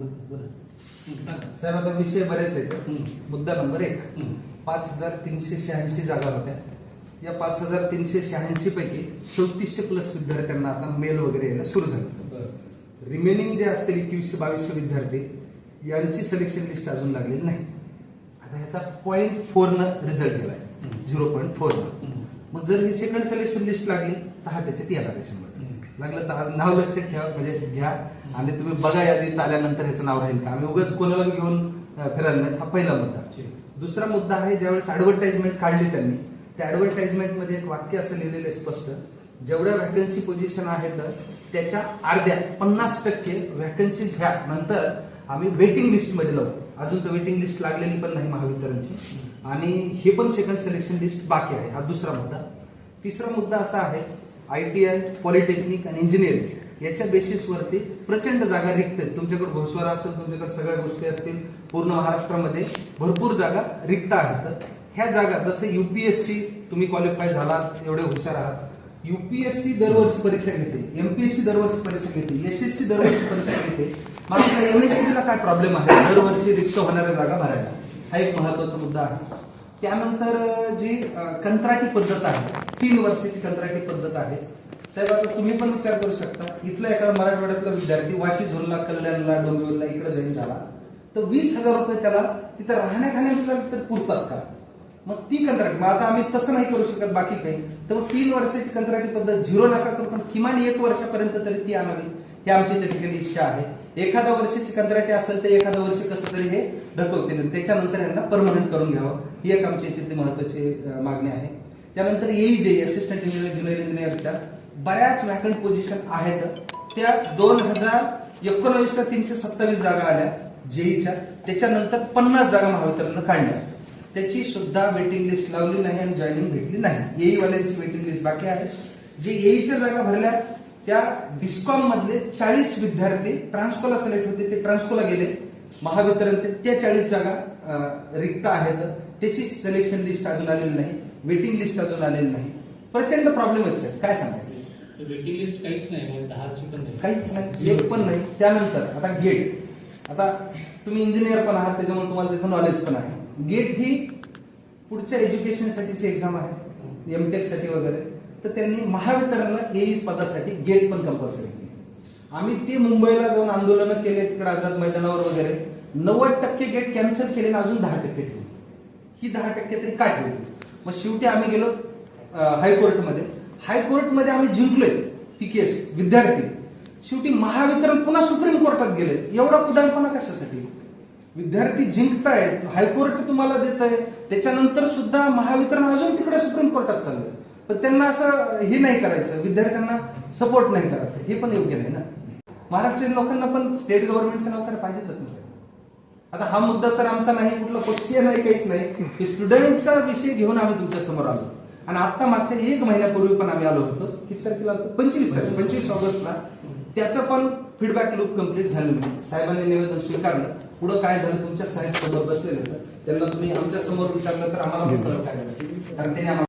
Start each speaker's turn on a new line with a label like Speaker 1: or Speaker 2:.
Speaker 1: साहेब आता विषय बरेच आहेत. मुद्दा नंबर एक. पाच हजार तीनशे शहाऐंशी जागा होत्या. या पाच हजार तीनशे शहाऐंशी पैकी चौतीसशे प्लस विद्यार्थ्यांना आता मेल वगैरे यायला सुरू झालं. रिमेनिंग जे असतील एकवीसशे बावीसशे विद्यार्थी यांची सिलेक्शन लिस्ट अजून लागलेली नाही. आता ह्याचा पॉईंट फोर न रिझल्ट गेलाय. झिरो पॉईंट फोर न. मग जर ही सेकंड सिलेक्शन लिस्ट लागली तर हा त्याच्यात येणार रेशनमध्ये लागलं तर आज नाव लक्षात ठेवा म्हणजे घ्या. आणि तुम्ही बघा यादीत आल्यानंतर ह्याचं नाव राहील का. आम्ही उगाच कोणाला घेऊन फिरायला नाही. हा पहिला मुद्दा. दुसरा मुद्दा आहे ज्यावेळेस ऍडव्हर्टाइजमेंट काढली त्यांनी त्या ऍडव्हर्टाइजमेंटमध्ये एक वाक्य असं लिहिलेलं आहे स्पष्ट. जेवढ्या व्हॅकन्सी पोझिशन आहेत त्याच्या अर्ध्या पन्नास टक्के व्हॅकन्सीज ह्या नंतर आम्ही वेटिंग लिस्टमध्ये लावू. अजून तर वेटिंग लिस्ट लागलेली पण नाही महावितरणची. आणि हे पण सेकंड सिलेक्शन लिस्ट बाकी आहे. हा दुसरा मुद्दा. तिसरा मुद्दा असा आहे आय टी आय पॉलिटेक्निक आणि इंजिनिअरिंग याच्या बेसिसवरती प्रचंड जागा रिक्त आहेत. तुमच्याकडे घोषवारा असेल तुमच्याकडे सगळ्या गोष्टी असतील पूर्ण महाराष्ट्रामध्ये भरपूर जागा रिक्त आहेत. ह्या जागा जसं युपीएससी तुम्ही क्वालिफाय झालात एवढे हुशार आहात. युपीएससी दरवर्षी परीक्षा घेते एमपीएससी दरवर्षी परीक्षा घेते एसएससी दरवर्षी परीक्षा घेते. मात्र एमएससीला काय प्रॉब्लेम आहे? दरवर्षी रिक्त होणाऱ्या जागा भरायला. हा एक महत्त्वाचा मुद्दा आहे. त्यानंतर जी कंत्राटी पद्धत आहे तीन वर्षाची कंत्राटी पद्धत आहे. साहेब आता तुम्ही पण विचार करू शकता इथला एखादा मराठवाड्यातला विद्यार्थी वाशी झोनला कल्याणला डोंबिवलीला इकडे जॉईन झाला. तर वीस हजार रुपये त्याला तिथं राहण्या खाण्यासाठी पुरतात का? मग ती कंत्राटी मग आता आम्ही तसं नाही करू शकत बाकी काही. तर मग तीन वर्षाची कंत्राटी पद्धत झिरो नका करू पण किमान एक वर्षापर्यंत तरी ती आणावी. ही आमची त्या ठिकाणी इच्छा आहे. एखाद्या वर्षाची कंत्राटी असेल तर एखाद्या वर्षी कसं तरी हे धकवतील त्याच्यानंतर यांना परमनंट करून घ्यावं. ही एक आमची याच्यातली महत्वाची मागणी आहे. त्यानंतर येई जे असिस्टंट इंजिनियर ज्युनियर इंजिनियरच्या बऱ्याच वॅकंट पोझिशन आहेत. त्या दोन हजार एकोणवीसला तीनशे सत्तावीस जागा आल्या जेईच्या त्याच्यानंतर पन्नास जागा महावितरणनं काढल्या. त्याची सुद्धा वेटिंग लिस्ट लावली नाही आणि जॉईनिंग भेटली नाही. येईवाल्यांची वेटिंग लिस्ट बाकी आहे. जे येईच्या जागा भरल्या त्या डिस्कॉम मधले चाळीस विद्यार्थी ट्रान्सकोला सिलेक्ट होते ते ट्रान्सकोला गेले. महावितरणचे त्या चाळीस जागा रिक्त आहेत. त्याची सिलेक्शन लिस्ट अजून आलेली नाही वेटिंग लिस्ट अजून आलेली नाही. प्रचंड प्रॉब्लेम आहेत काय सांगायचं?
Speaker 2: वेटिंग लिस्ट काहीच नाही म्हणजे नाही.
Speaker 1: काहीच नाही एक पण नाही. त्यानंतर आता गेट आता तुम्ही इंजिनियर पण आहात त्याच्यामुळे तुम्हाला त्याचं नॉलेज पण आहे. गेट ही पुढच्या एज्युकेशन साठीची एक्झाम आहे. एमटेकसाठी वगैरे. तर त्यांनी महावितरणला एई पदासाठी गेट पण कंपल्सरी केली. आम्ही ते मुंबईला जाऊन आंदोलनं केले तिकडे आझाद मैदानावर वगैरे. नव्वद टक्के गेट कॅन्सल केले आणि अजून दहा टक्के ठेवले ही दहा टक्के तरी काय ठेवली? मग शेवटी आम्ही गेलो हायकोर्टमध्ये. हायकोर्टमध्ये आम्ही जिंकलोय ती केस विद्यार्थी. शेवटी महावितरण पुन्हा सुप्रीम कोर्टात गेले एवढा उदाहरणपणा कशासाठी? विद्यार्थी जिंकतायत हायकोर्ट तुम्हाला देत आहे त्याच्यानंतर सुद्धा महावितरण अजून तिकडे सुप्रीम कोर्टात चाललंय. पण त्यांना असं हे नाही करायचं विद्यार्थ्यांना सपोर्ट नाही करायचं. हे पण योग्य नाही ना. महाराष्ट्रीयन लोकांना पण स्टेट गव्हर्नमेंटच्या नोकऱ्या पाहिजेतच ना. आता हा मुद्दा तर आमचा नाही कुठला पक्षीय नाही काहीच नाही. स्टुडंटचा विषय घेऊन आम्ही तुमच्यासमोर आलो. आणि आता मागच्या एक महिन्यापूर्वी पण आम्ही आलो होतो. किती तारखेला आलो? पंचवीस तारीख पंचवीस ऑगस्टला. त्याचा पण फीडबॅक लूप कंप्लीट झालेलं नाही. साहेबांनी निवेदन स्वीकारलं. पुढं काय झालं? तुमच्या साहेब सोबत बसलेले तर त्यांना तुम्ही आमच्यासमोर विचारलं तर आम्हाला कारण त्यांनी